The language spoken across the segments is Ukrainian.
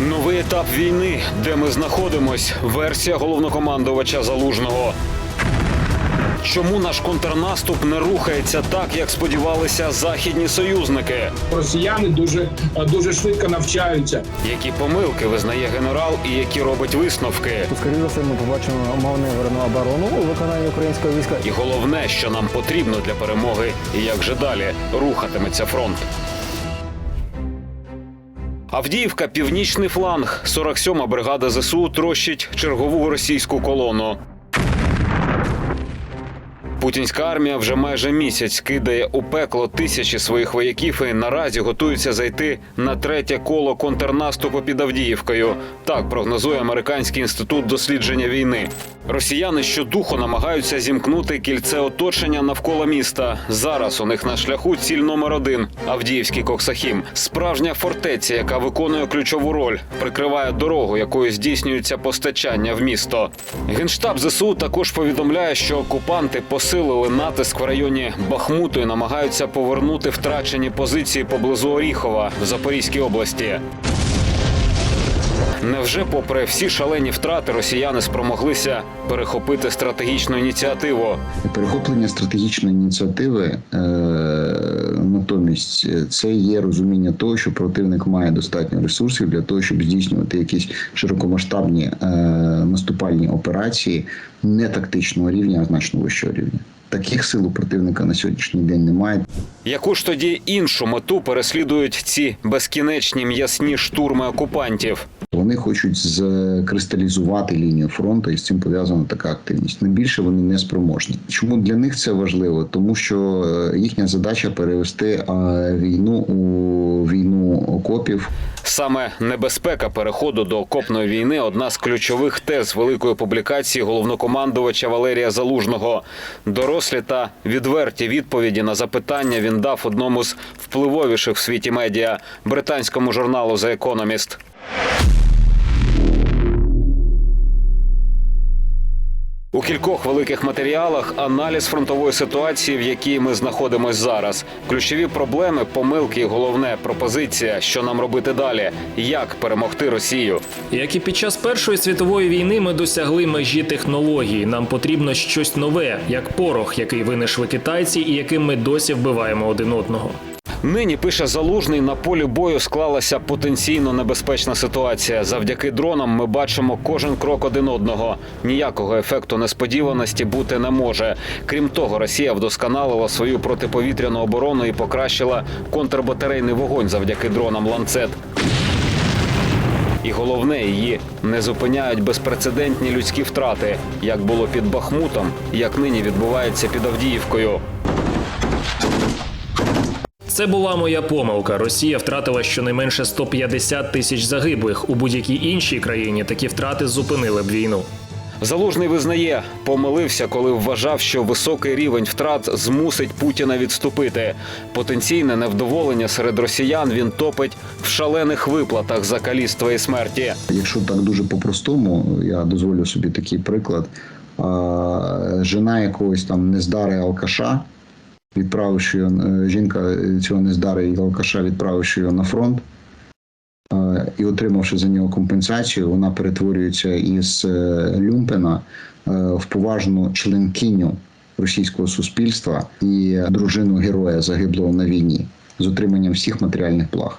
Новий етап війни, де ми знаходимось. Версія головнокомандувача залужного. Чому наш контрнаступ не рухається так, як сподівалися західні союзники? Росіяни дуже дуже швидко навчаються. Які помилки визнає генерал і які робить висновки? скоріше за все, ми побачимо маневрену оборону у виконанні українського війська. І головне, що нам потрібно для перемоги, і як же далі рухатиметься фронт. Авдіївка, північний фланг. 47-ма бригада ЗСУ трощить чергову російську колону. Путінська армія вже майже місяць кидає у пекло тисячі своїх вояків і наразі готується зайти на третє коло контрнаступу під Авдіївкою. Так прогнозує американський інститут дослідження війни. Росіяни щодуху намагаються зімкнути кільце оточення навколо міста. Зараз у них на шляху ціль номер один Авдіївський Коксахім. Справжня фортеця, яка виконує ключову роль, прикриває дорогу, якою здійснюється постачання в місто. Генштаб ЗСУ також повідомляє, що окупанти посилили натиск в районі Бахмуту і намагаються повернути втрачені позиції поблизу Оріхова в Запорізькій області. Невже, попри всі шалені втрати, росіяни спромоглися перехопити стратегічну ініціативу? Перехоплення стратегічної ініціативи е, натомість е, це є розуміння того, що противник має достатньо ресурсів для того, щоб здійснювати якісь широкомасштабні е, наступальні операції не тактичного рівня, а значно вищого рівня. Таких сил у противника на сьогоднішній день немає. Яку ж тоді іншу мету переслідують ці безкінечні м'ясні штурми окупантів? Вони хочуть закристалізувати лінію фронту, і з цим пов'язана така активність. Не більше вони не спроможні. Чому для них це важливо? Тому що е, їхня задача перевести е, війну у війну окопів. Саме небезпека переходу до окопної війни одна з ключових тез великої публікації головнокомандувача Валерія Залужного. Дорослі та відверті відповіді на запитання він дав одному з впливовіших в світі медіа британському журналу The Economist. У кількох великих матеріалах аналіз фронтової ситуації, в якій ми знаходимося зараз. Ключові проблеми, помилки і головне пропозиція, що нам робити далі, як перемогти Росію. Як і під час Першої світової війни ми досягли межі технологій. Нам потрібно щось нове, як порох, який винайшли китайці, і яким ми досі вбиваємо один одного. Нині пише залужний на полі бою склалася потенційно небезпечна ситуація. Завдяки дронам ми бачимо кожен крок один одного. Ніякого ефекту несподіваності бути не може. Крім того, Росія вдосконалила свою протиповітряну оборону і покращила контрбатарейний вогонь завдяки дронам ланцет. І головне, її не зупиняють безпрецедентні людські втрати, як було під Бахмутом, як нині відбувається під Авдіївкою. Це була моя помилка. Росія втратила щонайменше 150 тисяч загиблих. У будь-якій іншій країні такі втрати зупинили б війну. Залужний визнає, помилився, коли вважав, що високий рівень втрат змусить Путіна відступити. Потенційне невдоволення серед росіян він топить в шалених виплатах за каліцтва і смерті. Якщо так дуже по-простому, я дозволю собі такий приклад. Жена якогось там нездари алкаша, відправивши його, е, жінка цього нездари і алкаша, відправивши його на фронт. е, І отримавши за нього компенсацію, вона перетворюється із е, люмпена е, в поважну членкиню російського суспільства і дружину героя загиблого на війні з отриманням всіх матеріальних благ.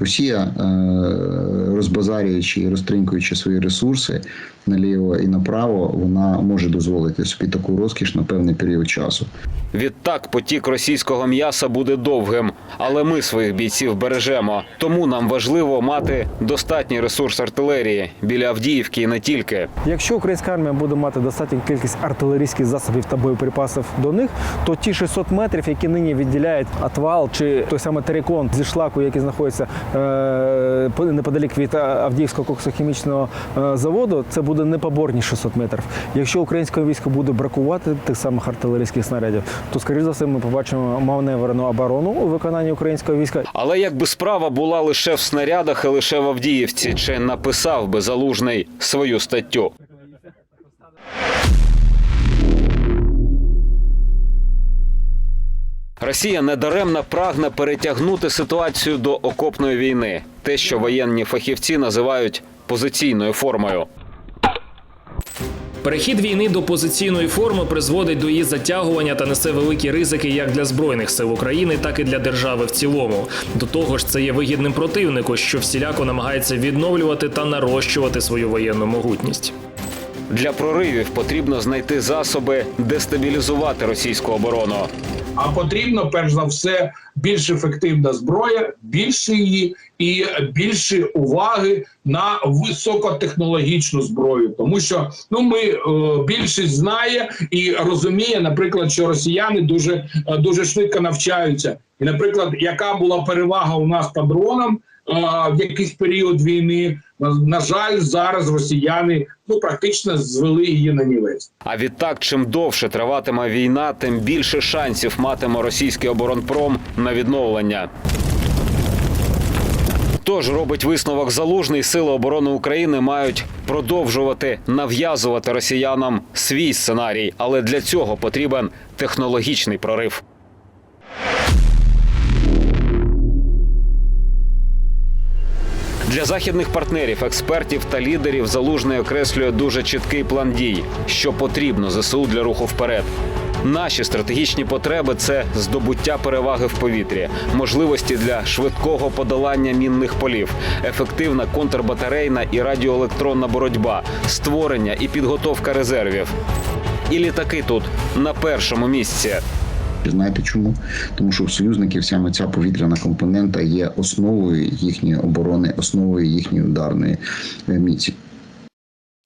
Росія, е, розбазарюючи і розтринькуючи свої ресурси наліво і направо, вона може дозволити собі таку розкіш на певний період часу. Відтак потік російського м'яса буде довгим, але ми своїх бійців бережемо. Тому нам важливо мати достатній ресурс артилерії біля Авдіївки і не тільки. Якщо українська армія буде мати достатню кількість артилерійських засобів та боєприпасів до них, то ті 600 метрів, які нині відділяють Атвал чи той самий Терекон зі шлаку, який знаходиться неподалік від Авдіївського коксохімічного е, заводу, це буде непоборні 600 метрів. Якщо українського війська буде бракувати тих самих артилерійських снарядів, то скоріш за все ми побачимо маневрену оборону у виконанні українського війська. Але якби справа була лише в снарядах і лише в Авдіївці, чи написав би залужний свою статтю? Росія недаремно прагне перетягнути ситуацію до окопної війни, те, що воєнні фахівці називають позиційною формою. Перехід війни до позиційної форми призводить до її затягування та несе великі ризики як для збройних сил України, так і для держави в цілому. До того ж, це є вигідним противнику, що всіляко намагається відновлювати та нарощувати свою воєнну могутність. Для проривів потрібно знайти засоби дестабілізувати російську оборону. А потрібно перш за все більш ефективна зброя, більше її і більше уваги на високотехнологічну зброю, тому що ну ми е, більшість знає і розуміє, наприклад, що росіяни дуже е, дуже швидко навчаються. І, наприклад, яка була перевага у нас по дронам е, в якийсь період війни, на, жаль, зараз росіяни ну практично звели її на нівець. А відтак, чим довше триватиме війна, тим більше шансів матиме російський оборонпром на відновлення. Тож робить висновок залужний, сили оборони України мають продовжувати нав'язувати росіянам свій сценарій, але для цього потрібен технологічний прорив. Для західних партнерів, експертів та лідерів залужний окреслює дуже чіткий план дій, що потрібно ЗСУ для руху вперед. Наші стратегічні потреби це здобуття переваги в повітрі, можливості для швидкого подолання мінних полів, ефективна контрбатарейна і радіоелектронна боротьба, створення і підготовка резервів. І літаки тут на першому місці. Знаєте чому? Тому що у союзників саме ця повітряна компонента є основою їхньої оборони, основою їхньої ударної е, міці.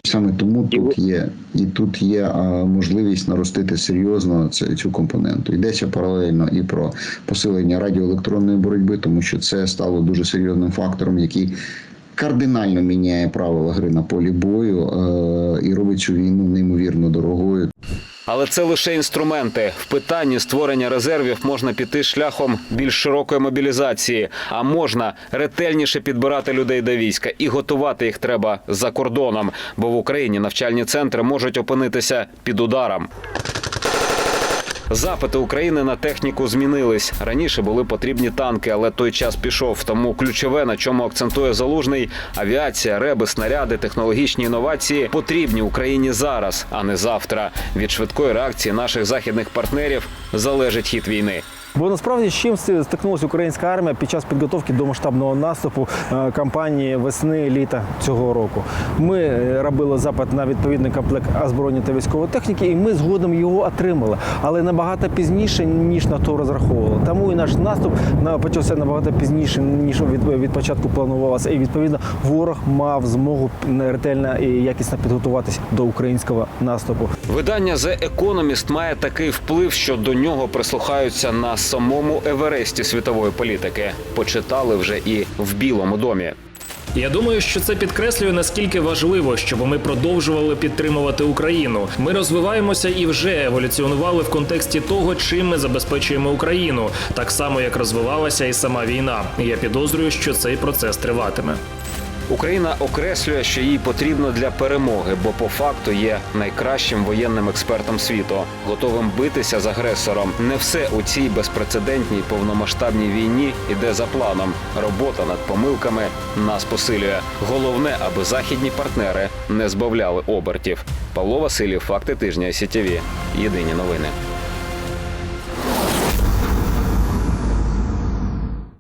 Саме тому тут є і тут є а, можливість наростити серйозно цю, цю компоненту. Йдеться паралельно і про посилення радіоелектронної боротьби, тому що це стало дуже серйозним фактором, який кардинально міняє правила гри на полі бою е, і робить цю війну неймовірно дорогою. Але це лише інструменти. В питанні створення резервів можна піти шляхом більш широкої мобілізації, а можна ретельніше підбирати людей до війська і готувати їх треба за кордоном, бо в Україні навчальні центри можуть опинитися під ударом. Запити України на техніку змінились. Раніше були потрібні танки, але той час пішов. Тому ключове, на чому акцентує залужний авіація, реби, снаряди, технологічні інновації потрібні Україні зараз, а не завтра. Від швидкої реакції наших західних партнерів залежить хід війни. Бо насправді з чим стикнулася українська армія під час підготовки до масштабного наступу е, кампанії весни літа цього року. Ми е, робили запит на відповідний комплект озброєння та військової техніки, і ми згодом його отримали, але набагато пізніше ніж на то розраховували. Тому і наш наступ на- почався набагато пізніше ніж від, від початку планувалося. І відповідно ворог мав змогу ретельно і якісно підготуватися до українського наступу. Видання The Economist має такий вплив, що до нього прислухаються на самому Евересті світової політики. Почитали вже і в Білому домі. Я думаю, що це підкреслює наскільки важливо, щоб ми продовжували підтримувати Україну. Ми розвиваємося і вже еволюціонували в контексті того, чим ми забезпечуємо Україну, так само як розвивалася і сама війна. Я підозрюю, що цей процес триватиме. Україна окреслює, що їй потрібно для перемоги, бо по факту є найкращим воєнним експертом світу, готовим битися з агресором. Не все у цій безпрецедентній повномасштабній війні іде за планом. Робота над помилками нас посилює. Головне, аби західні партнери не збавляли обертів. Павло Васильєв, факти тижня СІТВ. Єдині новини.